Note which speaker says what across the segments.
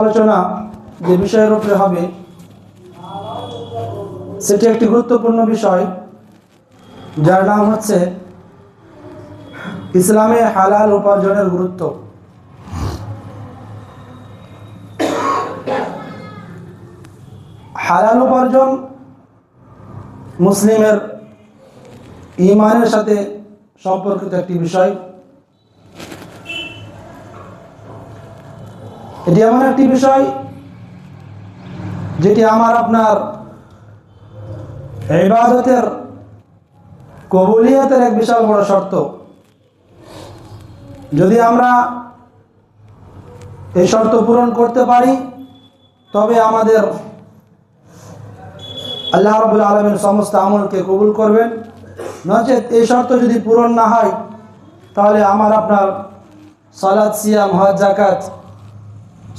Speaker 1: আলোচনা যে বিষয়ের উপরে হবে, সেটি একটি গুরুত্বপূর্ণ বিষয়, যার নাম হচ্ছে ইসলামে হালাল উপার্জনের গুরুত্ব। হালাল উপার্জন মুসলিমের ইমানের সাথে সম্পর্কিত একটি বিষয়। এটি এমন একটি বিষয় যেটি আমার আপনার ইবাদতের কবুলিয়তের এক বিশাল বড় শর্ত। যদি আমরা এই শর্ত পূরণ করতে পারি, তবে আমাদের আল্লাহ রবুল আলমের সমস্ত আমলকে কবুল করবেন। নচেত এই শর্ত যদি পূরণ না হয়, তাহলে আমার আপনার সালাদ সিয়াম, হজ জাকাত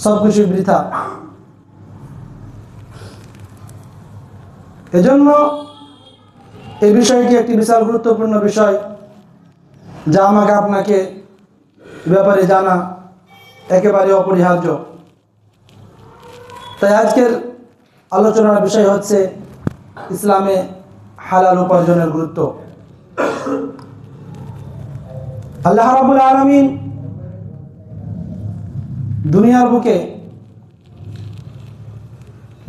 Speaker 1: সব কিছু বৃথা। এজন্য এই বিষয়টি একটি বিশাল গুরুত্বপূর্ণ বিষয় যা আমাকে আপনাকে ব্যাপারে জানা একেবারে অপরিহার্য। তাই আজকের আলোচনার বিষয় হচ্ছে ইসলামে হালাল উপার্জনের গুরুত্ব। আল্লাহ রাবুল আলমিন দুনিয়ার বুকে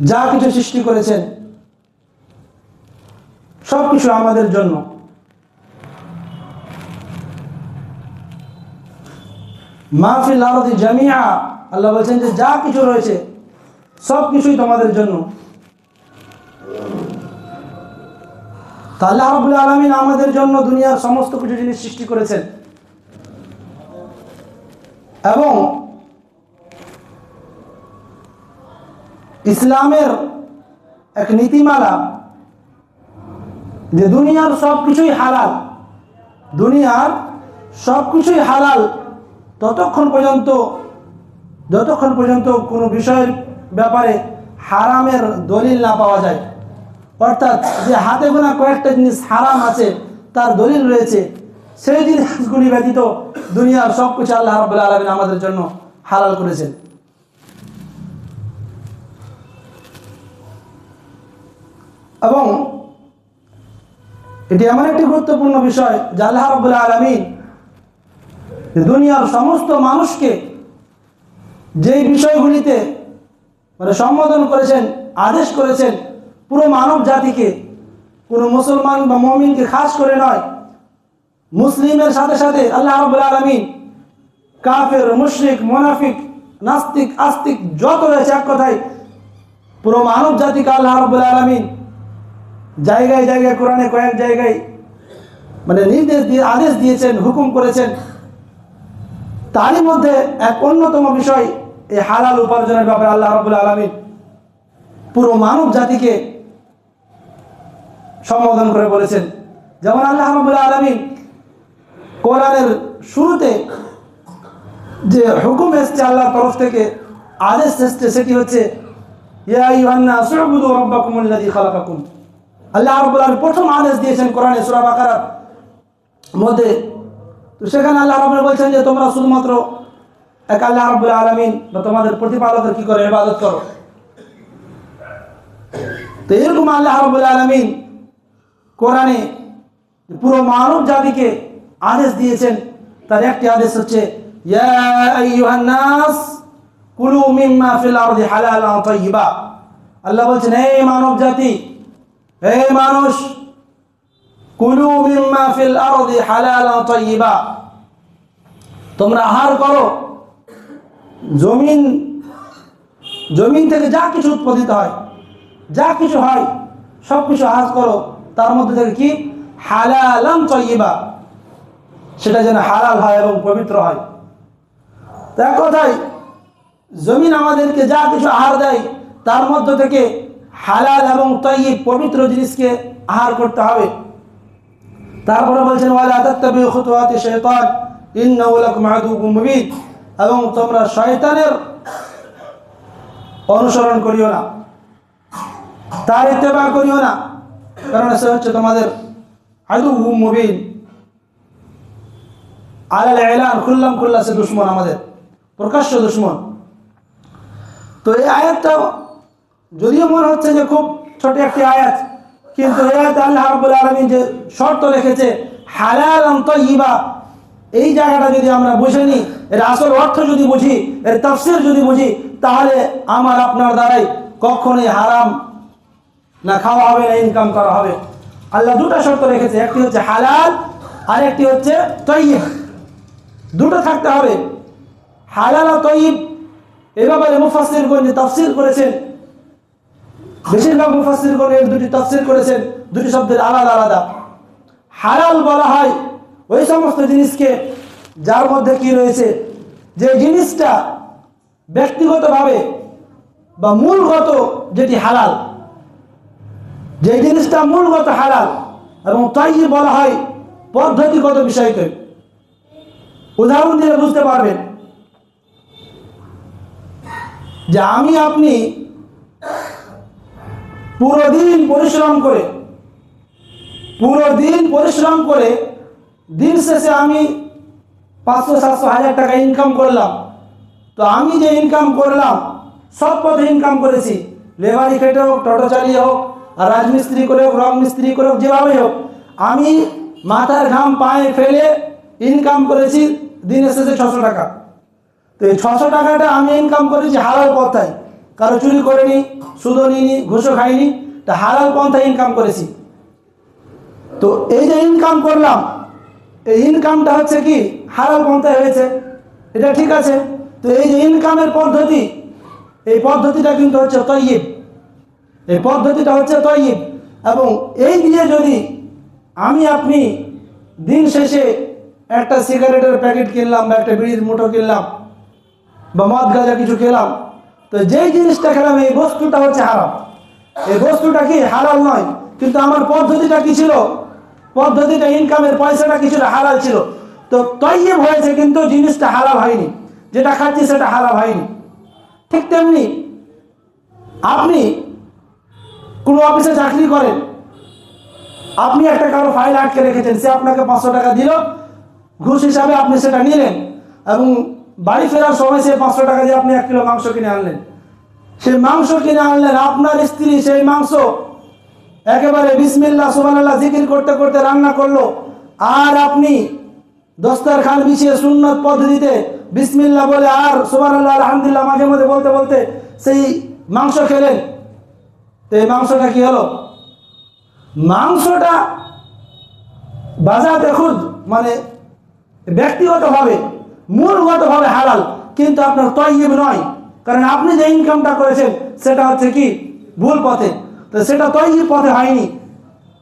Speaker 1: যা কিছু সৃষ্টি করেছেন সব কিছু আমাদের জন্য। মাহফিল আরদি জামিয়া আল্লাহ বলছেন যে যা কিছু রয়েছে সব কিছুই তোমাদের জন্য। তা আল্লাহ রাবুল আলমিন আমাদের জন্য দুনিয়ার সমস্ত কিছু জিনিস সৃষ্টি করেছেন, এবং ইসলামের এক নীতিমালা যে দুনিয়ার সব কিছুই হালাল, দুনিয়ার সব কিছুই হালাল, ততক্ষণ পর্যন্ত, যতক্ষণ পর্যন্ত কোনো বিষয়ের ব্যাপারে হারামের দলিল না পাওয়া যায়, অর্থাৎ যে হাতে গোনা কয়েকটা জিনিস হারাম আছে, তার দলিল রয়েছে, সেই জিনিসগুলি ব্যতীত দুনিয়ার সব কিছু আল্লাহ রবাহ আলমিন আমাদের জন্য হালাল করেছেন। এবং এটি এমন একটি গুরুত্বপূর্ণ বিষয় যে আল্লাহ রবুল্লা আলমিন দুনিয়ার সমস্ত মানুষকে যেই বিষয়গুলিতে মানে সম্বোধন করেছেন, আদেশ করেছেন, পুরো মানব জাতিকে, কোনো মুসলমান বা মমিনকে খাস করে নয়, মুসলিমের সাথে সাথে আল্লাহ রবুল্লা আলমিন কাফের, মুশরিক, মোনাফিক, নাস্তিক, আস্তিক যত রয়েছে এক কথায় পুরো মানব জাতিকে আল্লাহ রবুল্লা আলমিন জায়গায় জায়গায়, কোরআনে কয়েক জায়গায় মানে নির্দেশ দিয়ে, আদেশ দিয়েছেন, হুকুম করেছেন। তারই মধ্যে এক অন্যতম বিষয়, এই হালাল উপার্জনের ব্যাপারে আল্লাহ রবুল্লা আলমিন পুরো মানব জাতিকে সম্বোধন করে বলেছেন। যেমন আল্লাহ রবুল্লা আলমিন কোরআনের শুরুতে যে হুকুম এসছে আল্লাহর তরফ থেকে, আদেশ এসছে, সেটি হচ্ছে, ইয়া ইউহান্না সুবুদু রাব্বাকুম আল্লাযী খালাকাকুম। আল্লাহ আলামিন প্রথম আদেশ দিয়েছেন কোরআনে সূরা বাকারার মধ্যে। তো সেখানে আল্লাহ রাব্বুল বলছেন যে, তোমরা শুধুমাত্র এক আল্লাহ রাব্বুল আলামিন বা তোমাদের প্রতিপালকের কি করে? ইবাদত করো। তো এরকম আল্লাহ রাব্বুল আলামিন কোরআনে পুরো মানব জাতিকে আদেশ দিয়েছেন। তার একটি আদেশ হচ্ছে আল্লাহ বলছেন এই মানব জাতি হে মানুষ, কুলু মিম্মা ফিল আরদি হালালান তোমরা আহার করো। জমিন জমিন থেকে যা কিছু উৎপাদিত হয়, যা কিছু হয় সব কিছু আহার করো। তার মধ্যে থেকে কি? হালালান তাইয়্যিবা সেটা যেন হালাল হয় এবং পবিত্র হয়। এক কথায় জমিন আমাদেরকে যা কিছু আহার দেয়, তার মধ্য থেকে হালাল এবং তৈব পবিত্র জিনিসকে আহার করতে হবে। তারপরে বলছেন এবং তোমরা শয়তানের অনুসরণ করিও না, তার ইত্তেবা তার করিও না, কারণ সে হচ্ছে তোমাদের আদু মুবিন। আলাল এলান খুল্লাম খুল্লা, সে দুশ্মন আমাদের, প্রকাশ্য দুশ্মন। তো এই আয়াতটা যদিও মনে হচ্ছে যে খুব ছোট একটি আয়াত, কিন্তু আলামিন যে শর্ত রেখেছে হালাল তৈবা এই জায়গাটা যদি আমরা বুঝে নিই, এর আসল অর্থ যদি বুঝি, এর তফসির যদি বুঝি, তাহলে আমার আপনার দ্বারাই কখনোই হারাম না খাওয়া হবে না ইনকাম করা হবে। আল্লাহ দুটো শর্ত রেখেছে, একটি হচ্ছে হালাল, আর একটি হচ্ছে তৈব দুটো থাকতে হবে। হালাল আর তৈব এ ব্যাপারে মুফাসির যে তফসির করেছেন। বেশিরভাগ মুফাসির করে দুটি তফসির করেছেন, দুটি শব্দের আলাদা আলাদা। হালাল বলা হয় ওই সমস্ত জিনিসকে যার মধ্যে কি রয়েছে? যে জিনিসটা ব্যক্তিগতভাবে বা মূলগত যেটি হালাল, যে জিনিসটা মূলগত হালাল এবং তাই বলা হয় পদ্ধতিগত বিষয়কে। উদাহরণ দিলে বুঝতে পারবেন যে আমি, আপনি পুরো দিন পরিশ্রম করে। পুরো দিন পরিশ্রম করে দিন শেষে আমি পাঁচশো, সাতশো, হাজার টাকা ইনকাম করলাম। তো আমি যে ইনকাম করলাম, সব পথে ইনকাম করেছি। লেবারি খেটে হোক, টোটো চালিয়ে হোক আর রাজমিস্ত্রি করে হোক, রং মিস্ত্রি করে হোক যেভাবে হোক, আমি মাথার ঘাম পায়ে ফেলে ইনকাম করেছি দিনের শেষে ছশো টাকা। তো এই ছশো টাকাটা আমি ইনকাম করেছি হালাল পন্থায় কারও চুরি করিনি, সুদও নিইনি, ঘুষও খাইনি, তা হারাল পন্থায় ইনকাম করেছি। তো এই যে ইনকাম করলাম, এই ইনকামটা হচ্ছে কি? হারাল পন্থায় হয়েছে। এটা ঠিক আছে, তো এই যে ইনকামের পদ্ধতি, এই পদ্ধতিটা কিন্তু হচ্ছে তৈব এই পদ্ধতিটা হচ্ছে তৈব এবং এই দিয়ে যদি আমি আপনি দিন শেষে একটা সিগারেটের প্যাকেট কিনলাম বা একটা বিড়ির মুঠো কিনলাম বা মদ গাঁজা কিছু খেলাম তো যেই জিনিসটা খেলাম, এই বস্তুটা হচ্ছে হারাম। এই বস্তুটা কি হালাল নয়? কিন্তু আমার পদ্ধতিটা কি ছিল? পদ্ধতিটা ইনকামের পয়সাটা কিছুটা হালাল ছিল। তো তৈব হয়েছে কিন্তু জিনিসটা হালাল হয়নি। যেটা খাচ্ছি সেটা হালাল হয়নি। ঠিক তেমনি আপনি কোনো অফিসে চাকরি করেন, আপনি একটা কারও ফাইল আটকে রেখেছেন, সে আপনাকে পাঁচশো টাকা দিল, ঘুষ হিসাবে আপনি সেটা নিলেন এবং বাড়ি ফেরার সময় সে পাঁচশো টাকা দিয়ে আপনি এক কিলো মাংস কিনে আনলেন। সেই মাংস কিনে আনলেন, আপনার স্ত্রী সেই মাংস একেবারে বিসমিল্লা সুবহানাল্লাহ, জিকির করতে করতে রান্না করল। আর আপনি দস্তার খান বিছিয়ে সুন্নত পদ্ধতিতে বিসমিল্লা বলে আর সুবহানাল্লাহ, আলহামদুলিল্লাহ মাঝে মধ্যে বলতে বলতে সেই মাংস খেলেন। তো এই মাংসটা কি হলো? মাংসটা বাজাতে খুদ মানে ব্যক্তিগতভাবে মূলগতভাবে হালাল, কিন্তু আপনার তৈব নয়। কারণ আপনি যে ইনকামটা করেছেন, সেটা হচ্ছে কি? ভুল পথে। তো সেটা তৈব পথে হয়নি।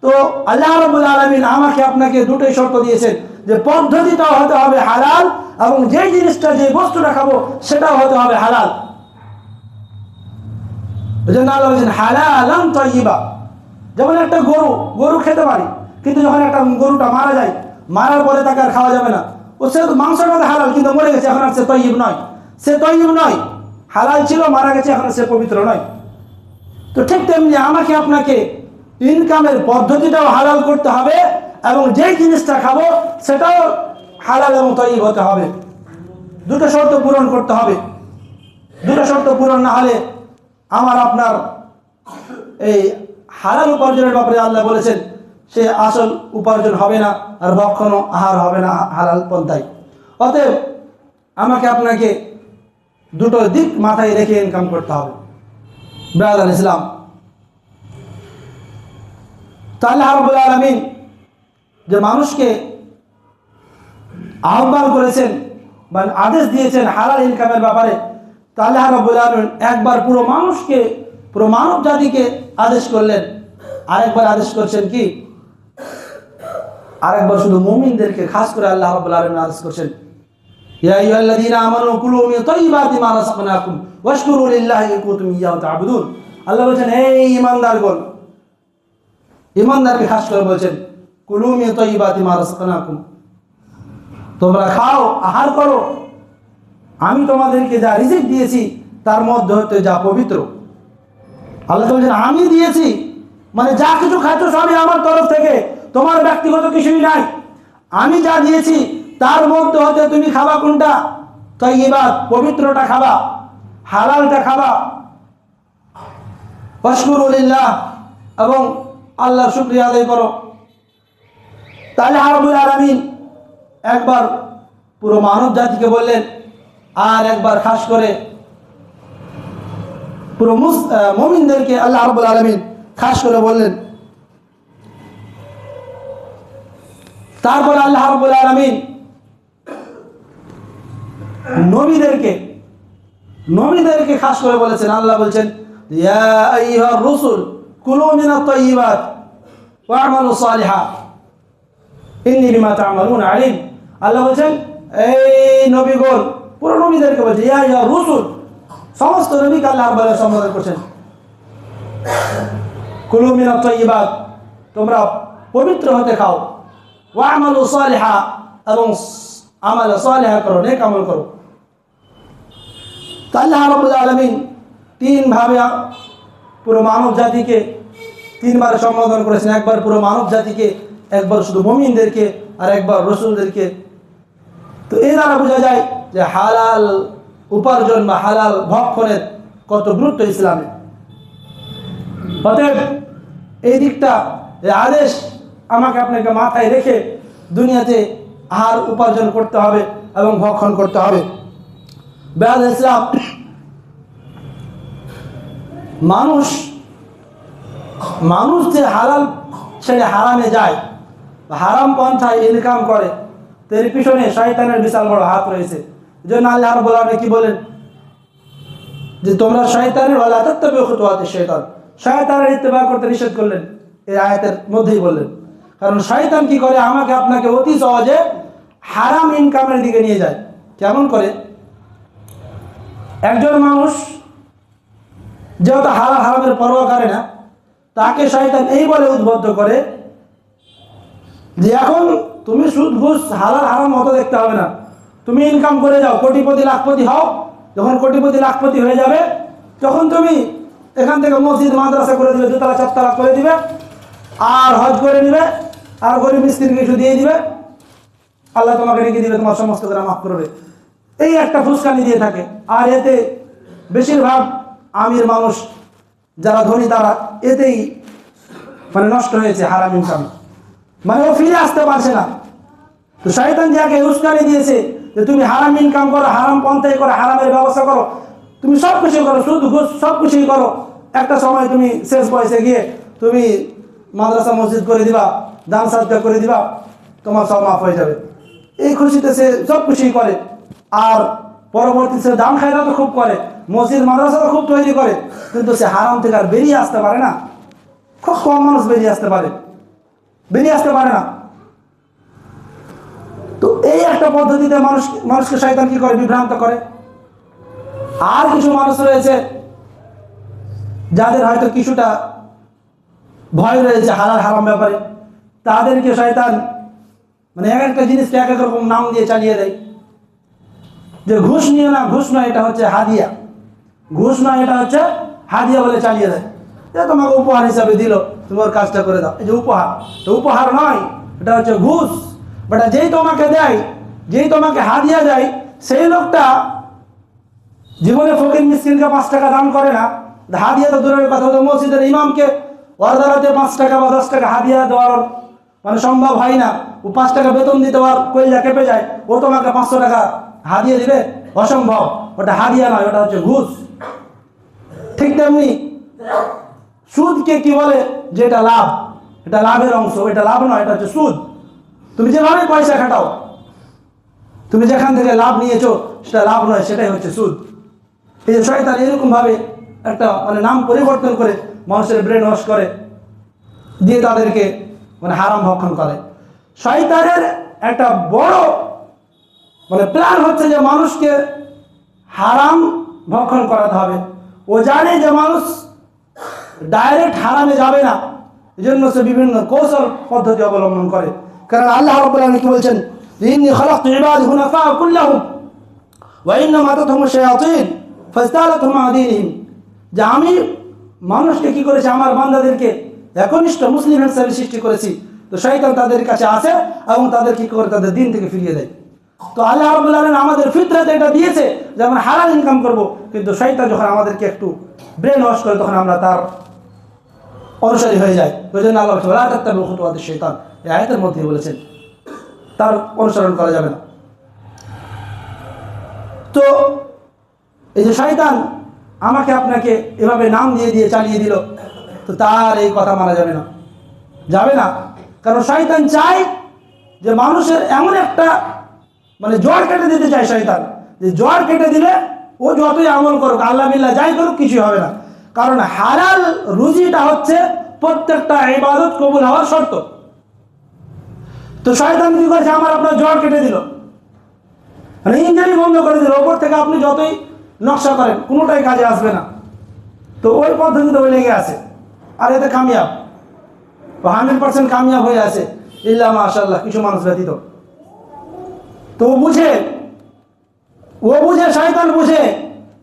Speaker 1: তো আল্লাহ রবুল আলমিন আমাকে আপনাকে দুটোই শর্ত দিয়েছেন, যে পদ্ধতিটাও হতে হবে হালাল এবং যে জিনিসটা, যে বস্তুটা খাব, সেটাও হতে হবে হালাল। হালালাম তৈবা যেমন একটা গরু গরু খেতে পারি, কিন্তু যখন একটা গরুটা মারা যায়, মারার পরে তাকে আর খাওয়া যাবে না। ও সে মাংসটা তো হালাল, কিন্তু মরে গেছে, এখন আর সে তৈব নয়। সে তৈব নয়। হালাল ছিল, মারা গেছে, এখন সে পবিত্র নয়। তো ঠিক তেমনি আমাকে আপনাকে ইনকামের পদ্ধতিটাও হালাল করতে হবে এবং যেই জিনিসটা খাব সেটাও হালাল এবং তৈব হতে হবে। দুটো শর্ত পূরণ করতে হবে। দুটো শর্ত পূরণ না হলে আমার আপনার এই হালাল উপার্জনের ব্যাপারে আল্লাহ বলেছেন, সে আসল উপার্জন হবে না। আর কখনো আহার হবে না হালাল পন্থায়। অতএব আমাকে আপনাকে দুটো দিক মাথায় রেখে ইনকাম করতে হবে। ব্রাদার ইসলাম, তাহলে হারবুল আলমিন যে মানুষকে আহ্বান করেছেন বা আদেশ দিয়েছেন হালাল ইনকামের ব্যাপারে, তাহলে রব্বুল আলমিন একবার পুরো মানুষকে, পুরো মানব জাতিকে আদেশ করলেন। আরেকবার আদেশ করছেন কি? আরেকবার শুধু মুমিনদেরকে খাস করে আল্লাহ রাব্বুল আলামিন আদেশ করছেন। ইয়া আইয়ুহাল্লাযীনা আমানু কুলু মিন তাইয়্যিবাতি মা রাযাকনাকুম ওয়াশকুরু লিল্লাহি ইন কুনতুম ইয়্যাহু তা'বুদুন। আল্লাহ বলেন হে ঈমানদারগণ, ঈমানদারকে খাস করে বলেন কুলু মিন তাইয়্যিবাতি মা রাযাকনাকুম। তোমরা খাও, আহার করো। আমি তোমাদেরকে যা রিজিক দিয়েছি, তার মধ্যে হতে যা পবিত্র। আল্লাহ বলছেন, আমি দিয়েছি। মানে যা কিছু খাচ্ছ সবই আমার তরফ থেকে। তোমার ব্যক্তিগত কিছুই নাই। আমি যা দিয়েছি, তার মধ্যে হতে তুমি খাবা কোনটা? তৈবাদ পবিত্রটা খাবা, হালালটা খাবা। ফশকুরুলিল্লাহ এবং আল্লাহর শুক্রিয়া আদায় করো। তাহলে হারবুল আলমিন একবার পুরো মানব জাতিকে বললেন, আর একবার খাস করে পুরো মুস আল্লাহ রবুল আলমিন খাস করে বললেন তারপর আল্লাহ রবুল আলমিন নবীদেরকে নবীদেরকে খাস করে বলেছেন, আল্লাহ বলছেন রুসুল, কুলু মিনাত তাইয়্যিবাত ওয়া'মালু সালিহা ইন্নী বিমা তা'মালুন আলিম। আল্লাহ বলছেন, এই নবীগণ, পুরো নবীদেরকে বলছে, ইয়া ইয়া রুসুল, সমস্ত নবীকে আল্লাহ বলে সম্বোধন করছেন। কুলু মিনাত তাইয়্যিবাত তোমরা পবিত্র হতে খাও। এবং পুরো মানব জাতিকে তিনবার সম্বোধন করেছেন। একবার পুরো মানব জাতিকে, একবার শুধু মমিনদেরকে, আর একবার রসুলদেরকে। তো এর দ্বারা বোঝা যায় যে হালাল উপার্জন বা হালাল ভক্ষণের কত গুরুত্ব ইসলামে। অতএব এই দিকটা আদেশ আমাকে আপনাকে মাথায় রেখে দুনিয়াতে আহার উপার্জন করতে হবে এবং ভক্ষণ করতে হবে। বেড়াল ইসলাম, মানুষ মানুষ যে হালাল ছেড়ে হারামে যায়। হারাম পন্থায় ইনকাম করে। তো এর পিছনে শয়তানের বিশাল বড় হাত রয়েছে। জন্য আল্লাহ রব্বুল আলামিন কি বলেন? যে তোমরা শয়তানের, ওয়ালা তাত্তাবি খুতুওয়াতি শয়তান শয়তানের ইত্তেবা করতে নিষেধ করলেন। এই আয়াতের মধ্যেই বললেন। কারণ শয়তান কি করে? আমাকে আপনাকে অতি সহজে হারাম ইনকামের দিকে নিয়ে যায়। কেমন করে? একজন মানুষ যেহেতু হারাম হারামের পরোয়া করে না, তাকে শয়তান এই বলে উদ্বুদ্ধ করে যে এখন তুমি সুদ, ঘুষ, হালাল, হারাম মতো দেখতে হবে না। তুমি ইনকাম করে যাও, কোটিপতি, লাখপতি হও, যখন কোটিপতি, লাখপতি হয়ে যাবে, তখন তুমি এখান থেকে মসজিদ, মাদ্রাসা করে দিবে, দুতলা, চারতলা করে দিবে, আর হজ করে নিবে। আর গরিব মিস্ত্রিকে কিছু দিয়ে দিবে, আল্লাহ তোমাকে রেখে দিবে, তোমার সমস্ত করে মাফ করবে। এই একটা ফুসকানি দিয়ে থাকে। আর এতে বেশিরভাগ আমির মানুষ, যারা ধনী, তারা এতেই মানে নষ্ট হয়েছে, হারাম ইনকাম মানে ও ফিরে আসতে পারছে না। তো শয়তান যাকে উস্কানি দিয়েছে যে তুমি হারাম ইনকাম করো, হারাম পন্থায় করো, হারামের ব্যবস্থা করো, তুমি সব কিছু করো সুদ ঘুষ সব কিছুই করো। একটা সময় তুমি শেষ বয়সে গিয়ে তুমি মাদ্রাসা, মসজিদ করে দিবা। দান সাদকা করে দিবা, তোমার সব মাফ হয়ে যাবে। এই খুশিতে সে সব কিছুই করে। আর পরবর্তী সে দান খায়রা তো খুব করে, মসজিদ মাদ্রাসা তো খুব তৈরি করে, কিন্তু সে হারাম থেকে আর বেরিয়ে আসতে পারে না। খুব কম মানুষ বেরিয়ে আসতে পারে। বেরিয়ে আসতে পারে না। তো এই একটা পদ্ধতিতে মানুষ, মানুষকে শয়তান কি করে? বিভ্রান্ত করে। আর কিছু মানুষ রয়েছে, যাদের হয়তো কিছুটা ভয় রয়েছে হালাল হারাম ব্যাপারে। তাদেরকে শয়তান মানে এক একটা জিনিসকে এক এক রকম নাম দিয়ে চালিয়ে দেয়। যে ঘুষ নিয়ে না, ঘুষ নয় এটা হচ্ছে হাদিয়া। ঘুষ নয় এটা হচ্ছে হাদিয়া বলে চালিয়ে দেয়। যে তোমাকে উপহার হিসাবে দিল তুমি ওর কাজটা করে দাও। এই যে উপহার, তো উপহার নয়, এটা হচ্ছে ঘুষ। বাট যেই তোমাকে দেয়, যেই তোমাকে হাদিয়া দেয়, সেই লোকটা জীবনে ফকির মিসকিনকে পাঁচ টাকা দান করে না। হাদিয়া তো দূরের কথা তো মসজিদের ইমামকে দ্বারাতে পাঁচ টাকা বা দশ টাকা হাদিয়া দেওয়ার মানে সম্ভব হয় না। ও পাঁচ টাকা বেতন দিতে পার কইলা কেঁপে যায়। ও তোমাকে পাঁচশো টাকা হারিয়ে দিবে? অসম্ভব। ওটা হাদিয়া নয়, ওটা হচ্ছে ঘুষ। ঠিক তেমনি সুদকে কি বলে? যে এটা লাভ। এটা লাভের অংশ, এটা লাভ নয়, এটা হচ্ছে সুদ। তুমি যেভাবে পয়সা খাটাও, তুমি যেখান থেকে লাভ নিয়েছো, সেটা লাভ নয়, সেটাই হচ্ছে সুদ। এই যে শয়তান এরকমভাবে একটা মানে নাম পরিবর্তন করে মানুষের ব্রেন ওয়াশ করে, দিয়ে তাদেরকে মানে হারাম ভক্ষণ করে। শয়তানের একটা বড় মানে প্ল্যান হচ্ছে যে মানুষকে হারাম ভক্ষণ করাতে হবে। ও জানে যে মানুষ ডাইরেক্ট হারামে যাবে না। এই জন্য সে বিভিন্ন কৌশল, পদ্ধতি অবলম্বন করে। কারণ আল্লাহ আলামিন কি বলছেন? খালাকতু ইবাদি হুনাফা কুল্লাহুম ওয়া ইন্নামা তাতহুম শায়াতিন ফাজতালাতহুম আন দীনিহিম যে আমি মানুষকে কি করেছি? আমার বান্দাদেরকে একনিষ্ঠ মুসলিম হিসেবে সৃষ্টি করেছি। তো শয়তান তাদের কাছে আসে এবং তাদের কি করে? তাদের দিন থেকে ফিরিয়ে দেয়। তো আল্লাহ রাব্বুল আলামিন আমাদের ফিতরাতে এটা দিয়েছে যে আমরা হালাল ইনকাম করব। কিন্তু শয়তান যখন আমাদেরকে একটু ব্রেন ওয়াশ করে, তখন আমরা তার অনুসারী হয়ে যায় ওই জন্য আল্লাহ খুতুয়াতিশ শয়তান এই আয়াতের মধ্যে বলেছেন, তার অনুসরণ করা যাবে না। তো এই যে শয়তান আমাকে আপনাকে এভাবে নাম দিয়ে দিয়ে চালিয়ে দিল। তো তার এই কথা মানা যাবে না। যাবে না। কারণ শয়তান চায় যে মানুষের এমন একটা মানে জ্বর কেটে দিতে চায় শয়তান। যে জ্বর কেটে দিলে ও যতই আমল করুক, আল্লাহ বিল্লাহ যাই করুক কিছুই হবে না। কারণ হারাল রুজিটা হচ্ছে প্রত্যেকটা ইবাদত কবুল হওয়ার শর্ত। তো শয়তান কি করেছে? আমার আপনার জ্বর কেটে দিল। মানে ইঞ্জিনই বন্ধ করে দিল। ওপর থেকে আপনি যতই নকশা করেন, কোনোটাই কাজে আসবে না। তো ওই পদ্ধতিতে ওই লেগে আছে। আর এতে কামিয়াব। হান্ড্রেড পার্সেন্ট কামিয়াব হয়ে আছে। ইল্লা মাশাল্লাহ কিছু মানুষ ব্যতীত। তো বুঝে, ও বুঝে, শয়তান বুঝে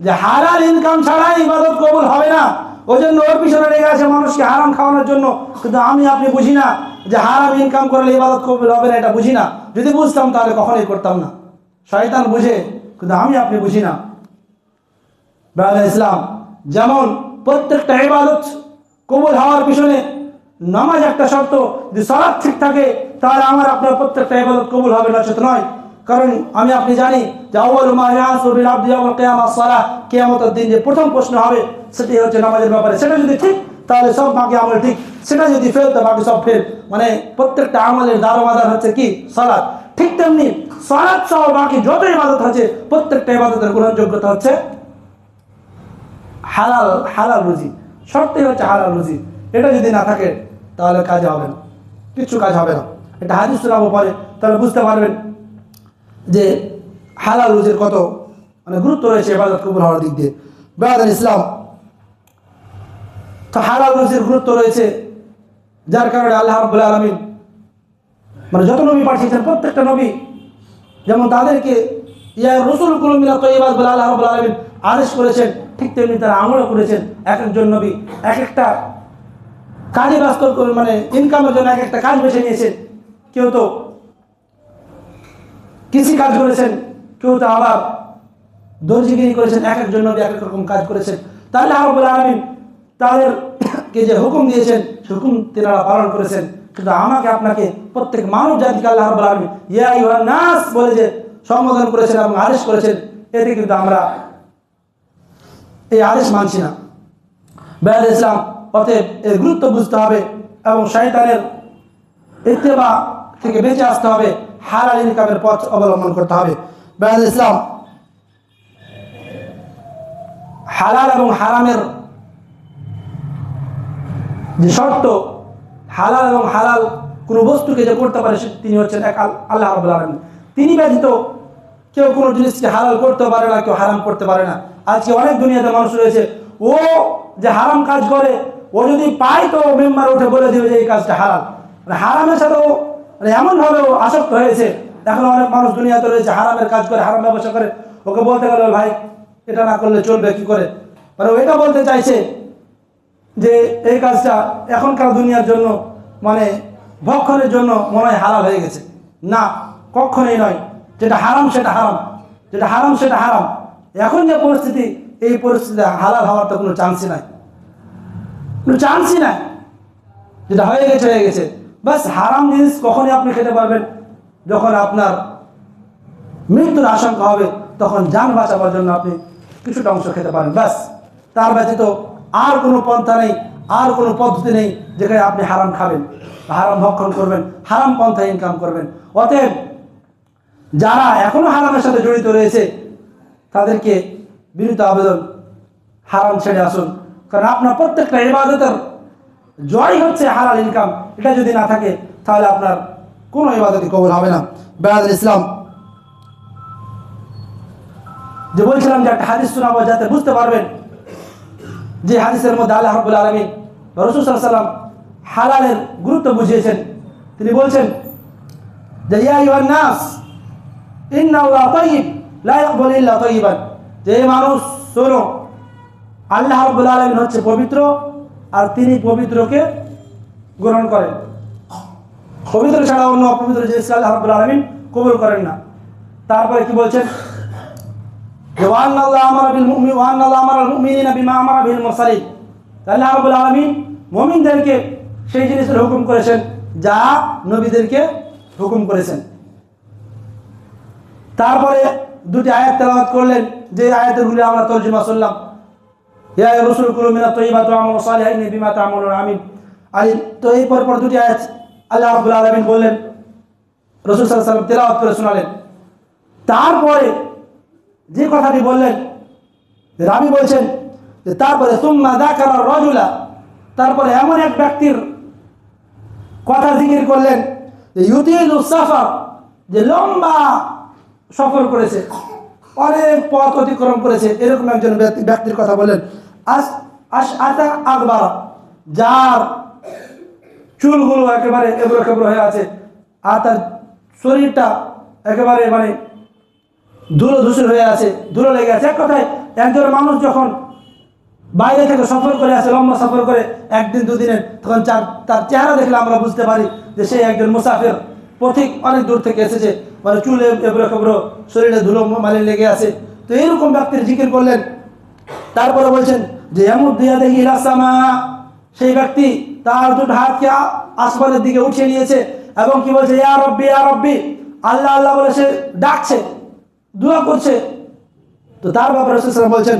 Speaker 1: যে হালাল ইনকাম ছাড়া ইবাদত কবুল হবে না। ওই জন্য ওর পিছনে লেগে আছে মানুষকে হারাম খাওয়ানোর জন্য। কিন্তু আমি, আপনি বুঝি না যে হারাম ইনকাম করলে ইবাদত কবুল হবে না, এটা বুঝি না। যদি বুঝতাম তাহলে কখনোই করতাম না। শয়তান বুঝে, কিন্তু আমি, আপনি বুঝি না। ইসলাম, যেমন প্রত্যেকটা ইবাদত কবুল হওয়ার পিছনে নামাজ একটা শর্ত যদি সলাদ ঠিক থাকে, তাহলে আমার আপনার প্রত্যেকটা ইবাদত কবুল হবে না সেটা নয়। কারণ আমি, আপনি জানি যে প্রথম প্রশ্ন হবে, সেটি হচ্ছে নামাজের ব্যাপারে। সেটা যদি ঠিক, তাহলে সব বাকি আমল ঠিক। সেটা যদি ফেল তো বাকি সব ফেল মানে প্রত্যেকটা আমলের দারোমাদার হচ্ছে কি? সালাদ। ঠিক তেমনি সালাদ সহ বাকি যত ইবাদত আছে, প্রত্যেকটা ইবাদতের গ্রহণযোগ্যতা হচ্ছে হালাল হালাল রুজি। শর্তই হচ্ছে হালাল রুজি। এটা যদি না থাকে, তাহলে কাজ হবে না। কিচ্ছু কাজ হবে না। এটা হাদিস শোনাবো পরে, তাহলে বুঝতে পারবেন যে হালাল রুজির কত মানে গুরুত্ব রয়েছে এবাদত কবুল হওয়ার দিক দিয়ে। বেড়াদান ইসলাম, তো হালাল রুজির গুরুত্ব রয়েছে যার কারণে আল্লাহ রব্বুল আলমিন মানে যত নবী পাঠিয়েছেন, প্রত্যেকটা নবী যেমন তাদেরকে, ইয়া রসুল কুলমিলা তৈবাদ বলে আল্লাহ রব্বুল আলমিন আদেশ করেছেন ঠিক তেমনি তারা আমলও করেছেন এক একজন নবী এক একটা কাজে ব্যস্ত করে মানে ইনকামের জন্য এক একটা কাজ বেছে নিয়েছেন। কেউ তো কৃষি কাজ করেছেন, কেউ তো আবার দর্জিগিরি করেছেন এক একজন নবী এক এক রকম কাজ করেছেন। তাহলে আরবুল আলমিন তাদেরকে যে হুকুম দিয়েছেন, সে হুকুম তেনারা পালন করেছেন। কিন্তু আমাকে, আপনাকে, প্রত্যেক মানব জাতিকে আল্লাহ রব্বুল আলমিন ইয়া নাস বলে যে সম্বোধন করেছেন এবং আদেশ করেছেন। এতে কিন্তু আমরা এই আদেশ মানছি না। বেড়াদ ইসলাম, অতএব এর গুরুত্ব বুঝতে হবে এবং শয়তানের ইত্তেবা থেকে বেঁচে আসতে হবে। হালাল ইনকামের পথ অবলম্বন করতে হবে। বেড়াদ ইসলাম, হালাল এবং হারামের যে শর্ত, হালাল এবং হালাল কোনো বস্তুকে যে করতে পারে তিনি হচ্ছেন এক আল্লাহ রাব্বুল আলামিন। তিনি ব্যতীত কেউ কোনো জিনিসকে হালাল করতে পারে না, কেউ হারাম করতে পারে না। আজকে অনেক দুনিয়াতে মানুষ রয়েছে। ও যে হারাম কাজ করে, ও যদি পায় তো মেম্বার উঠে বলে দেবে যে এই কাজটা হারাম। হারামের সাথে ও মানে এমনভাবে ও আসক্ত হয়েছে। এখন অনেক মানুষ দুনিয়াতে রয়েছে, হারামের কাজ করে, হারাম ব্যবসা করে। ওকে বলতে গেলে ভাই, এটা না করলে চলবে কি করে? মানে ও এটা বলতে চাইছে যে, এই কাজটা এখনকার দুনিয়ার জন্য মানে ভক্ষণের জন্য মনে হয় হালাল হয়ে গেছে। না, কখনোই নয়। যেটা হারাম, সেটা হারাম। যেটা হারাম, সেটা হারাম। এখন যে পরিস্থিতি, এই পরিস্থিতিতে হালাল হওয়ার তো কোনো চান্সই নাই। কোনো চান্সই নাই। যেটা হয়ে গেছে হয়ে গেছে। বাস হারাম জিনিস কখনই আপনি খেতে পারবেন। যখন আপনার মৃত্যুর আশঙ্কা হবে, তখন যান বাঁচাবার জন্য আপনি কিছুটা অংশ খেতে পারেন। ব্যাস, তার ব্যতীত আর কোনো পন্থা নেই, আর কোনো পদ্ধতি নেই যেখানে আপনি হারাম খাবেন। হারাম ভক্ষণ করবেন, হারাম পন্থায় ইনকাম করবেন। অতএব যারা এখনও হারামের সাথে জড়িত রয়েছে তাদেরকে বিনীত আবেদন হারাম ছেড়ে আসুন। কারণ আপনার প্রত্যেকটা ইবাদতের জয় হচ্ছে হালাল ইনকাম এটা যদি না থাকে, তাহলে আপনার কোনো ইবাদতই কবল হবে না। বেড়াদ ইসলাম, যে বলছিলাম যে একটা হাদিস শোনাবো, যাতে বুঝতে পারবেন যে হাদিসের মধ্যে আল্লাহ রবুল আলমী রসুল সাল্লাম হালালের গুরুত্ব বুঝিয়েছেন। তিনি বলছেন যে, ইয়া ইউহান নাস, ইন্নাল্লাহ তাইয়িব লা ইয়াকবালু ইল্লা তাইয়িবান যে মানুষ শোনো আল্লাহ রবুল আলমিন হচ্ছে পবিত্র, আর তিনি পবিত্রকে গ্রহণ করেন। পবিত্র ছাড়া অন্য অপবিত্র জিনিসকে আল্লাহ রবুল আলমিন কবুল করেন না। তারপরে কি বলছেন? ওয়ান আল্লাহ আমারা বিল মুমিন ওয়ান আল্লাহ আমারা মুমিনিনা বিমা আমারা বিল মুরসালিন। তাহলে রাব্বুল আলামিন মুমিনদেরকে সেই জিনিসের হুকুম করেছেন যা নবীদেরকে হুকুম করেছেন। তারপরে দুটি আয়াত তেলাওয়াত করলেন, যে আয়াতগুলি আমরা তর্জমা করলাম ইয়া রসুল, কুলু মিনা তৈবা তো আমল সালিহিন বিমা তামুলুন, আমিন। আলী, তো এই পর পর দুটি আয়াত আল্লাহ রাব্বুল আলামিন বললেন, রসুল আলাইহি সাল্লাম তেলাওয়াত করে শোনালেন। তারপরে যে কথাটি বললেন, রাবি বলছেন যে, তারপরে সুম্মা দাকারা রজুলা, তারপরে এমন এক ব্যক্তির কথা জিকির করলেন যে, ইউতিল সাফা যে লম্বা সফর করেছে, অনেক পথ অতিক্রম করেছে, এরকম একজন ব্যক্তি- ব্যক্তির কথা বলেন আতা আকবার, যার চুলগুলো একেবারে এবড়ো খেবড়ো হয়ে আছে, আর তার শরীরটা একেবারে মানে ধুলো ধূসর হয়ে আছে, ধুলো লেগে আছে। এক কথায়, একজন মানুষ যখন বাইরে থেকে সফর করে আসে, লম্বা সফর করে, একদিন দুদিনের, তখন তার চেহারা দেখলে আমরা বুঝতে পারি যে সে একজন মুসাফির। পথিক অনেক দূর থেকে এসেছে। মানে চুলে এবড়ো খেবড়ো, শরীরে ধুলো মালি লেগে আছে। তো এইরকম ব্যক্তির জিকির করলেন। তারপরে বলছেন যে রাসামা সেই ব্যক্তি তার দুটো হাতকে আসমানের দিকে উঠিয়ে নিয়েছে এবং কি বলছে, ইয়া রব্বি ইয়া রব্বি। আল্লাহ আল্লাহ বলে সে ডাকছে, দোয়া করছে। তো তার ব্যাপারে রসুলাম বলছেন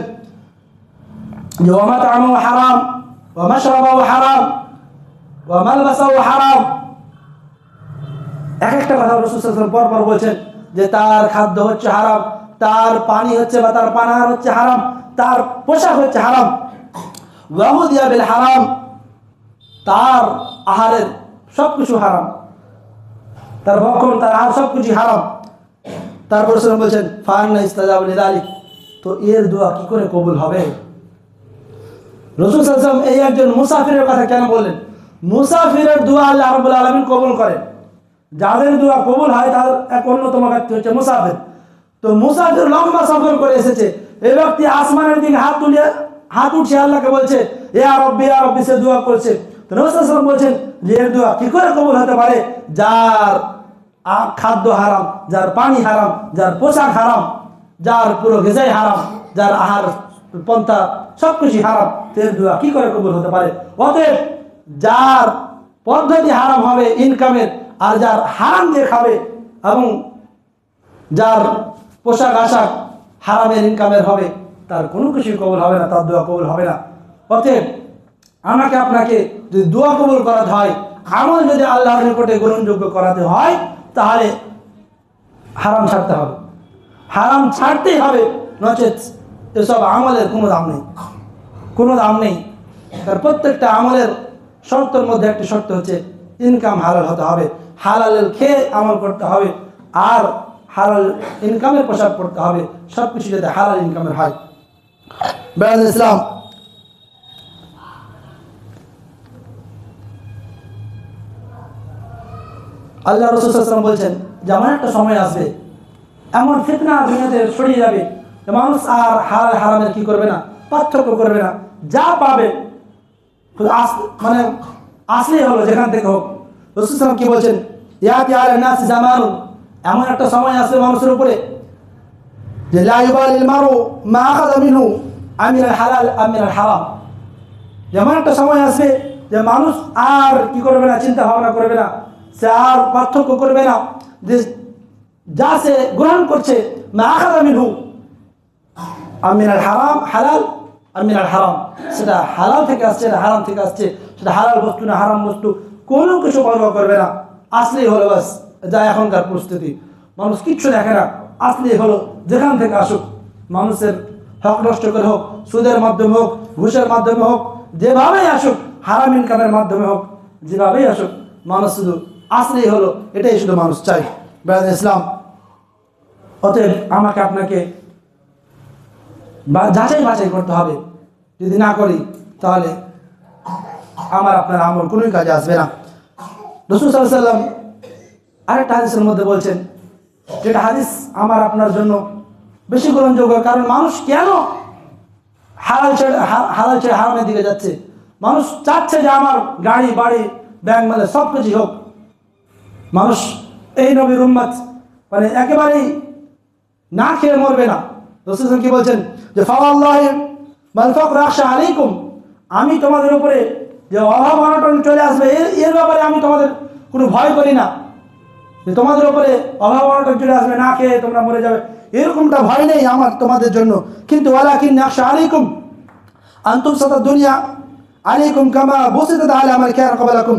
Speaker 1: যে ওমা তামু হারাম ওমা শরাবাউ হারাম ওমালবাসাউ হারাম। এক একটা কথা রসুলাম পর পর বলছেন যে তার খাদ্য হচ্ছে হারাম, তার পানি হচ্ছে বা তার পানাহার হচ্ছে হারাম, তার পোশাক হচ্ছে হারাম। ওয়াহুদিয়াবিল হারাম, তার আহারের সব কিছু হারাম। তার ভক্ষণ, তার আহার সব কিছু হারাম। তারপর বলছেন ফান ইস্তাজাবুল আলী তো এর দোয়া কি করে কবুল হবে? রসুল এই একজন মুসাফিরের কথা কেন বললেন? মুসাফিরের দোয়া আল্লাহ আলামিন কবুল করেন। যাদের দোয়া কবুল হয়, তার এক অন্যতম ব্যক্তি হচ্ছে মুসাফির। তো মুসাফির লম্বা সফর করে এসেছে। এই ব্যক্তি আসমানের দিকে হাত তুলে হাত উঠছে আল্লাহকে বলছে, এ আর রব্বি আর রব্বি, সে দোয়া করছে। তো রসুল বলছেন, যে এর দোয়া কি করে কবুল হতে পারে? যার খাদ্য হারাম, যার পানি হারাম, যার পোশাক হারাম, যার পুরো গেজাই হারাম, যার আহার, পন্থা সব কিছু হারাম তের দোয়া কি করে কবুল হতে পারে? অতএব যার পদ্ধতি হারাম হবে ইনকামের আর যার হারাম দিয়ে খাবে এবং যার পোশাক আশাক হারামের ইনকামের হবে, তার কোনো কিছুই কবল হবে না, তার দোয়া কবল হবে না। অতএব আমাকে আপনাকে যদি দোয়া কবল করাতে হয়, আমল যদি আল্লাহর নিকটে গ্রহণযোগ্য করাতে হয়, তাহলে হারাম ছাড়তে হবে। হারাম ছাড়তেই হবে, নচেত এসব আমলের কোনো দাম নেই। কোনো দাম নেই। তার প্রত্যেকটা আমলের শর্তের মধ্যে একটি শর্ত হচ্ছে ইনকাম হালাল হতে হবে। হালালের খেয়ে আমল করতে হবে আর হালাল ইনকামের পোশাক পড়তে হবে। সব কিছু যাতে হালাল ইনকামের হয়। বেড়াল ইসলাম। আল্লাহ রসুলাম বলছেন যে এমন একটা সময় আসবে, এমন ফিতনা দুনিয়াতে ছড়িয়ে যাবে মানুষ আর হারাল হারামের কি করবে না, পার্থক্য করবে না। যা পাবে মানে আসলেই হলো, যেখান থেকে হোক। রসুলাম কি বলছেন? ইয়াতি আল নাস জামানুন এমন একটা সময় আসবে মানুষের উপরে যে লা ইউবালিল মারু মা আখাযা মিনহু আমিনাল হালাল আমিনাল হারাম। যেমন একটা সময় আসবে যে মানুষ আর কি করবে না, চিন্তা ভাবনা করবে না, সে আর পার্থক্য করবে না, যে যা সে গ্রহণ করছে, মা আখাদা মিনহু আমিনাল হারাম, হালাল আমিনাল হারাম। সেটা হালাল থেকে আসছে হারাম থেকে আসছে? সেটা হালাল বস্তু না হারাম বস্তু? কোনো কিছু পরোয়া করবে না। আসলেই হলো বাস, যা এখনকার পরিস্থিতি। মানুষ কিচ্ছু দেখে না। আসলেই হলো, যেখান থেকে আসুক, মানুষের হক নষ্ট করে হোক, সুদের মাধ্যমে হোক, ঘুষের মাধ্যমে হোক, যেভাবেই আসুক, হারাম ইনকামের মাধ্যমে হোক, যেভাবেই আসুক, মানুষ শুধু আসলেই হলো, এটাই শুধু মানুষ চাই বেড়াদ ইসলাম, অতএব আমাকে আপনাকে যাচাই বাছাই করতে হবে। যদি না করি, তাহলে আমার, আপনার আমল, কোনোই কাজে আসবে না। রসুল সাল্লাহ সাল্লাম আরেকটা হাদিসের মধ্যে বলছেন, যেটা হাদিস আমার, আপনার জন্য বেশি গ্রহণযোগ্য, কারণ মানুষ কেন হালাল ছেড়ে হালাল ছেড়ে হারামের দিকে যাচ্ছে? মানুষ চাচ্ছে যে আমার গাড়ি, বাড়ি, ব্যাংক মানে সব কিছুই হোক। মানুষ এই নবীর উম্মাদ মানে একেবারেই না খেয়ে মরবে না। রসুল কি বলছেন? যে, ফাওয়াল্লাহ মালফাক রাখা আলাইকুম, আমি তোমাদের উপরে যে অভাব অনটন চলে আসবে, এর এর ব্যাপারে আমি তোমাদের কোনো ভয় করি না। যে তোমাদের ওপরে অভাব অনটন চলে আসবে, না খেয়ে তোমরা মরে যাবে। এরকমটা ভয় নেই আমার তোমাদের জন্য। কিন্তু ওয়ালাকিন নাকশা আলাইকুম। আন্তুম সাতা দুনিয়া। আলাইকুম কামা বসিত আলা আমার খেয়ার কবলাকুম।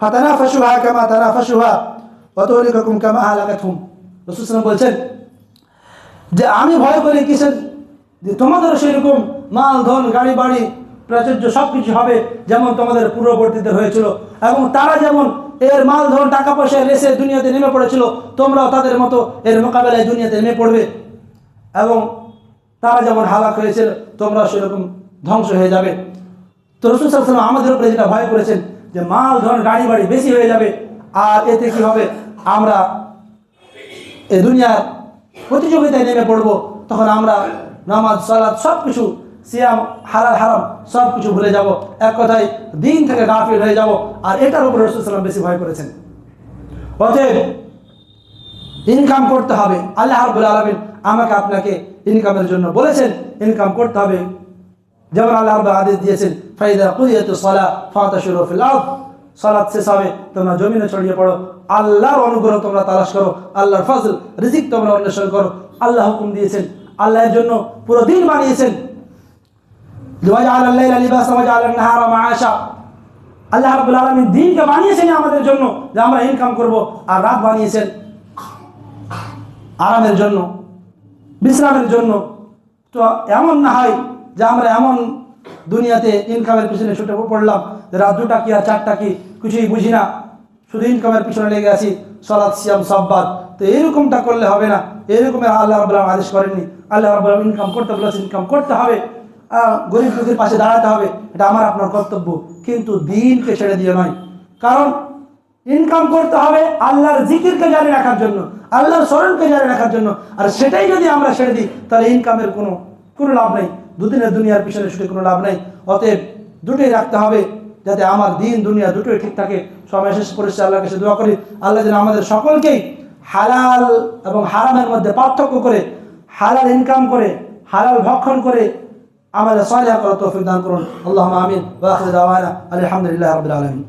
Speaker 1: ফাতানাফাসুহা কামা তানাফাসুহা। ওয়াতুহলিকাকুম কামা হালাকাতহুম রাসূল সাল্লাল্লাহু বলছেন, যে আমি ভয় করি কিসের? যে তোমাদেরও সেরকম মাল, ধন, গাড়ি, বাড়ি প্রাচুর্য সব কিছু হবে যেমন তোমাদের পূর্ববর্তীদের হয়েছিল। এবং তারা যেমন এর মাল ধরুন টাকা পয়সা রেসে দুনিয়াতে নেমে পড়েছিল, তোমরাও তাদের মতো এর মোকাবেলায় দুনিয়াতে নেমে পড়বে। এবং তারা যেমন হালাক হয়েছিল তোমরা সেরকম ধ্বংস হয়ে যাবে। তো রসুল সাল্লাম আমাদের উপরে যেটা ভয় করেছেন, যে মাল, ধন, গাড়ি বাড়ি বেশি হয়ে যাবে, আর এতে কি হবে? আমরা এ দুনিয়ার প্রতিযোগিতায় নেমে পড়ব, তখন আমরা নামাজ সালাদ সব কিছু সিয়াম, হালাল, হারাম সব কিছু ভুলে যাব। এক কথায় দিন থেকে গাফিল হয়ে যাব। আর এটার উপরে রসুল সাল্লাম বেশি ভয় করেছেন। অতএব ইনকাম করতে হবে। আল্লাহ রাব্বুল আলামিন আমাকে আপনাকে ইনকামের জন্য বলেছেন ইনকাম করতে হবে। যেমন আল্লাহ রাব্বুল আদেশ দিয়েছেন, ফাইদা কুদিয়াতুস সালাহ ফাতাশিরু ফিল আরদ। সালাত শেষ হবে, তোমরা জমিনে ছড়িয়ে পড়ো। আল্লাহর অনুগ্রহ তোমরা তালাশ করো। আল্লাহর ফজল, রিজিক তোমরা অন্বেষণ করো। আল্লাহ হুকুম দিয়েছেন আল্লাহর জন্য পুরো দিন বানিয়েছেন। ওয়াজআল আল-লাইলা লিবাসা ওয়াজআল আন-নাহারা মাআশা আল্লাহ রাব্বুল আলামিন দিনকে বানিয়েছেন আমাদের জন্য, যে আমরা ইনকাম করব, আর রাত বানিয়েছেন আরামের জন্য, বিশ্রামের জন্য। তো এমন না হয় যে আমরা এমন দুনিয়াতে ইনকামের পিছনে ছুটে পড়লাম রাত দুটা কি আর চারটা কি, কিছুই বুঝি না। শুধু ইনকামের পিছনে লেগে আছি সলাদ সিয়াম সব্বাদ তো এরকমটা করলে হবে না। এরকমের আল্লাহ রাবুল্লাহ আদেশ করেননি। আল্লাহ রাবুল্লাহ ইনকাম করতে বলেছে ইনকাম করতে হবে। গরিব লোকের পাশে দাঁড়াতে হবে, এটা আমার আপনার কর্তব্য। কিন্তু দিনকে ছেড়ে দিয়ে নয়। কারণ ইনকাম করতে হবে আল্লাহর জিকিরকে জারি রাখার জন্য, আল্লাহর স্মরণকে জারি রাখার জন্য। আর সেটাই যদি আমরা ছেড়ে দিই, তাহলে ইনকামের কোনো কোনো লাভ নেই। দুদিনের দুনিয়ার পিছনে ছুটে কোনো লাভ নেই। অতএব দুটোই রাখতে হবে, যাতে আমার দিন, দুনিয়া দুটোই ঠিক থাকে। সময় শেষ করেছে, আল্লাহর কাছে দোয়া করি। আল্লাহ যেন আমাদের সকলকেই হালাল এবং হারামের মধ্যে পার্থক্য করে, হালাল ইনকাম করে, হালাল ভক্ষণ করে আমাদের সহায়তা করার তৌফিক দান করুন আল্লাহ আমিন ওয়া আখির দাওয়ানা আলহামদুলিল্লাহ রাব্বিল আলামিন